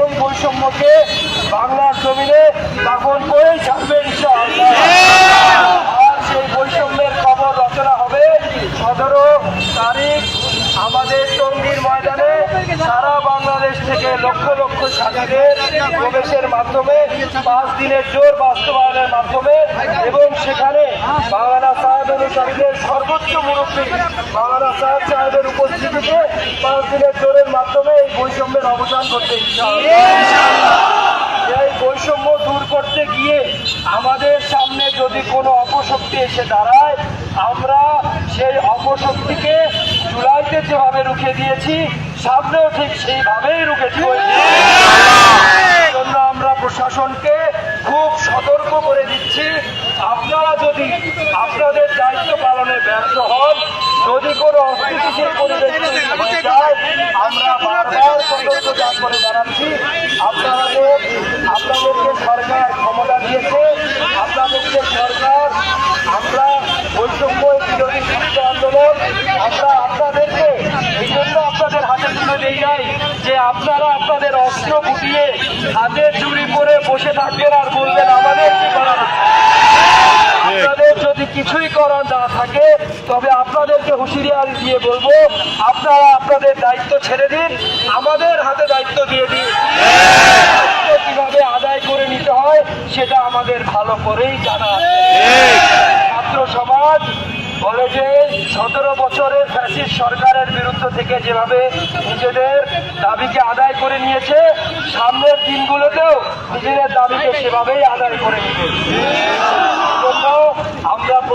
এই বৈষম্যকে বাংলার জমিনে দাফন করেই ছাড়বে আর সেই বৈষম্যের খবর রচনা হবে সতেরো তারিখ আমাদের টঙ্গীর ময়দানে। সারা বাংলাদেশ থেকে লক্ষ লক্ষ ছাত্রীদের প্রবেশের মাধ্যমে, পাঁচ দিনের জোর বাস্তবায়নের মাধ্যমে এবং সেখানে বাংলা সাহেব অনুসারীদের সর্বোচ্চ মুরব্বী। বাংলা সাহেব সাহেবের উপস্থিতিতে পাঁচ দিনের জোরের মাধ্যমে এই বৈষম্যের অবসান করতে এই বৈষম্য দূর করতে গিয়ে আমাদের সামনে যদি কোনো অপশক্তি এসে দাঁড়ায় আমরা সেই অপশক্তিকে জুলাইতে যেভাবে রুখে দিয়েছি সামনেও ঠিক সেইভাবেই রুখে দিব জন্য আমরা প্রশাসনকে খুব সতর্ক করে দিচ্ছি আপনারা যদি আপনাদের দায়িত্ব পালনে ব্যর্থ হন। যদি কোনো অস্থিতিশীল পরিবেশ যায় আমরা বারবার সতর্ক করে জানাচ্ছি আপনাদের, আপনাদেরকে সরকার ক্ষমতা দিয়েছে, আপনাদেরকে সরকার, আমরা বৈষম্য বিরোধী যুক্ত আন্দোলন, আমরা আপনাদেরকে এই জন্য আপনাদের হাতে তুলে দিই নাই যে আপনারা আপনাদের অস্ত্র গুটিয়ে হাতে চুরি করে বসে থাকবেন আর বলবেন আমাদের কি করার আছে?" আপনাদের যদি কিছুই করার না থাকে, তবে আপনাদেরকে হুঁশিয়ারি দিয়ে বলব, আপনারা আপনাদের দায়িত্ব ছেড়ে দিন, আমাদের হাতে দায়িত্ব দিয়ে দিন। কীভাবে আদায় করে নিতে হয়, সেটা আমাদের ভালো করেই জানা আছে। ছাত্র সমাজ বলে যে, সতেরো বছরের ফ্যাসিস্ট সরকারের বিরুদ্ধ থেকে যেভাবে নিজেদের দাবিকে আদায় করে নিয়েছে, সামনের দিনগুলোতেও নিজেদের দাবিকে সেভাবেই আদায় করে নেবে।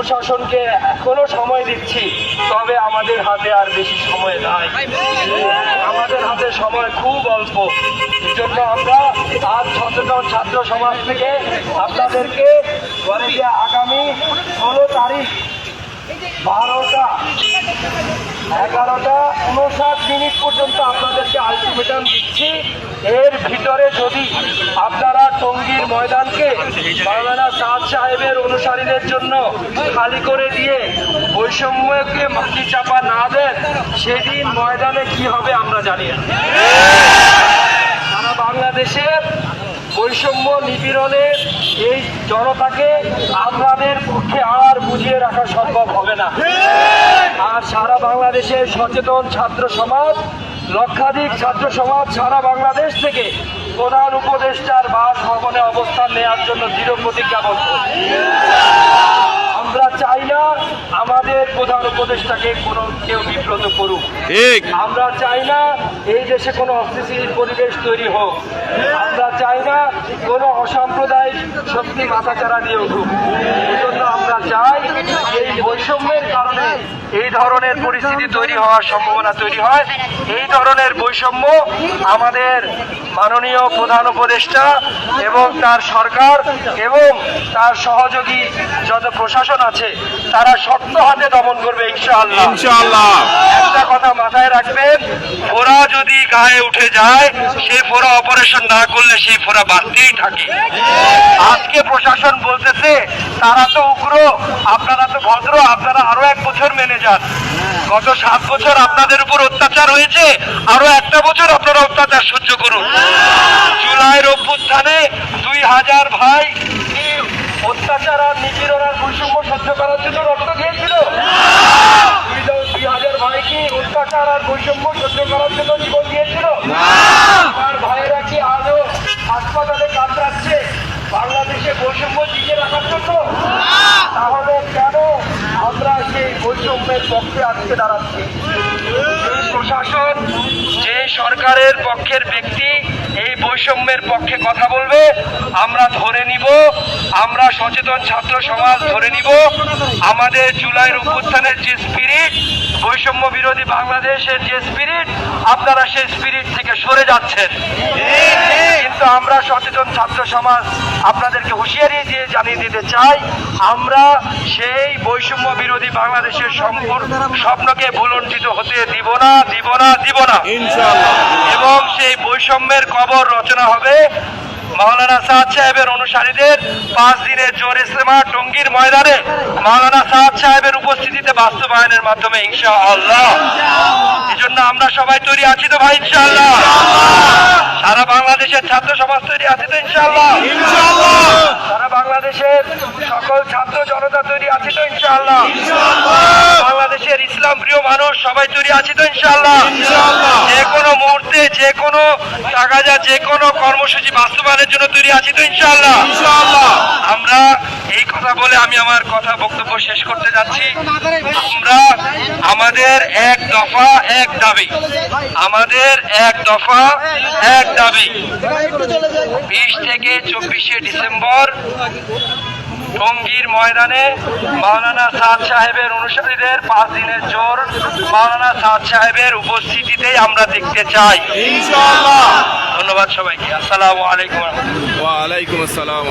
প্রশাসনকে এখনও সময় দিচ্ছি, তবে আমাদের হাতে আর বেশি সময় নাই। আমাদের হাতে সময় খুব অল্প। জন্য আমরা আজ সচেতন ছাত্র সমাজ থেকে আপনাদেরকে বলে যে আগামী ষোলো তারিখ বারোটা, এগারোটা, উনষাট মিনিট পর্যন্ত আপনাদেরকে আলটিমেটাম দিচ্ছি। এর ভিতরে যদি আপনারা টঙ্গীর ময়দানকে মাওলানা সাদ সাহেবের অনুসারীদের জন্য খালি করে দিয়ে বৈষম্যকে মাটি চাপা না দেন, সেদিন ময়দানে কি হবে আমরা জানি সারা বাংলাদেশের বৈষম্য নিপীড়নের এই জনতাকে আপনাদের পক্ষে আর বুঝিয়ে রাখা সম্ভব হবে না। আর সারা বাংলাদেশের সচেতন ছাত্র সমাজ লক্ষাধিক ছাত্র সমাজ সারা বাংলাদেশ থেকে প্রধান উপদেষ্টার বাসভবনে অবস্থান নেওয়ার জন্য দৃঢ় প্রতিজ্ঞাবদ্ধ আমরা চাই না আমাদের প্রধান উপদেষ্টাকে কোনো কেউ বিব্রত করুক। আমরা চাই না এই দেশে কোনো অস্থিতিশীল পরিবেশ তৈরি হোক। চাই না কোনো অসাম্প্রদায়িক শক্তি মাথাচাড়া দিয়ে উঠুক। এজন্য আমরা চাই এই বৈষম্যের কারণে এই ধরনের পরিস্থিতি তৈরি হওয়ার সম্ভাবনা তৈরি হয়। এই ধরনের বৈষম্য আমাদের মাননীয় প্রধান উপদেষ্টা এবং তার সরকার এবং তার সহযোগী যত প্রশাসন আছে তারা শক্ত হাতে দমন করবে ইনশাআল্লাহ। ইনশাআল্লাহ। একটা কথা মাথায় রাখবেন ফোড়া যদি গায়ে উঠে যায় সেই ফোড়া অপারেশন না করলে ফোড়া বাড়তেই থাকে। আজকে প্রশাসন বলতেছে, তারা তো উগ্র, আপনারা তো ভদ্র, আপনারা আরও এক বছর মেনে যান। গত সাত বছর আপনাদের উপর অত্যাচার হয়েছে, আরও একটা বছর আপনারা অত্যাচার সহ্য করুন। জুলাইয়ের অভ্যুত্থানে দুই হাজার ভাই অত্যাচার আর নিপীড়ন আর বৈষম্য সহ্য করার জন্য রক্ত দিয়েছিল দুই দ- দুই হাজার ভাই কি অত্যাচার আর বৈষম্য সহ্য করার জন্য জীবন দিয়েছিল আর ভাইয়েরা কি আজও হাসপাতালে কাতরাচ্ছে বাংলাদেশে বৈষম্য টিকে রাখার জন্য তাহলে কেন আমরা সেই বৈষম্যের পক্ষে আজকে দাঁড়াচ্ছি। এই প্রশাসন, যে সরকারের পক্ষের ব্যক্তি এই বৈষম্যের পক্ষে কথা বলবে, আমরা ধরে নিব, আমরা সচেতন ছাত্র সমাজ ধরে নিব। আমাদের জুলাইয়ের অভ্যুত্থানের যে স্পিরিট বৈষম্য বিরোধী বাংলাদেশের যে স্পিরিট আপনারা সেই স্পিরিট থেকে সরে যাচ্ছেন। কিন্তু আমরা সচেতন ছাত্র সমাজ আপনাদেরকে হুঁশিয়ারি দিয়ে জানিয়ে দিতে চাই আমরা সেই বৈষম্য বিরোধী বাংলাদেশের সম্পূর্ণ স্বপ্নকে ভুলণ্ঠিত হতে দিব না দিব না দিব না। এবং সেই বৈষম্যের কবর রচনা হবে। মাওলানা সাদ সাহেবের অনুসারীদের পাঁচ দিনের জোর ইসলামা টঙ্গীর ময়দানে মাওলানা সাদ সাহেবের উপস্থিতিতে বাস্তবায়নের মাধ্যমে ইনশা আল্লাহ এই জন্য আমরা সবাই তৈরি আছি তো ভাই, ইনশাআল্লাহ। সারা বাংলাদেশের ছাত্র সমাজ তৈরি আছে তো ইনশাআল্লাহ। সারা বাংলাদেশের সকল ছাত্র জনতা তৈরি আছে তো ইনশাআল্লাহ। বাংলাদেশের ইসলাম প্রিয় মানুষ সবাই তৈরি আছে তো ইনশাআল্লাহ। যে কোনো মুহূর্তে, যে কোনো টাকা যা যে কোনো কর্মসূচি বাস্তবায়নের জন্য তৈরি আছি তো ইনশাআল্লাহ। আমরা এই কথা বলে আমি আমার কথা বক্তব্য শেষ করতে যাচ্ছি। আমরা আমাদের এক দফা এক দাবি। আমাদের এক দফা এক দাবি। বিশ থেকে চব্বিশে ডিসেম্বর টঙ্গীর ময়দানে মাওলানা সাদ সাহেবের অনুসারীদের পাঁচ দিনের জোর মাওলানা সাদ সাহেবের উপস্থিতিতে আমরা দেখতে চাই। ধন্যবাদ সবাইকে। আসসালামু আলাইকুম ওয়া ওয়ালাইকুম আসসালাম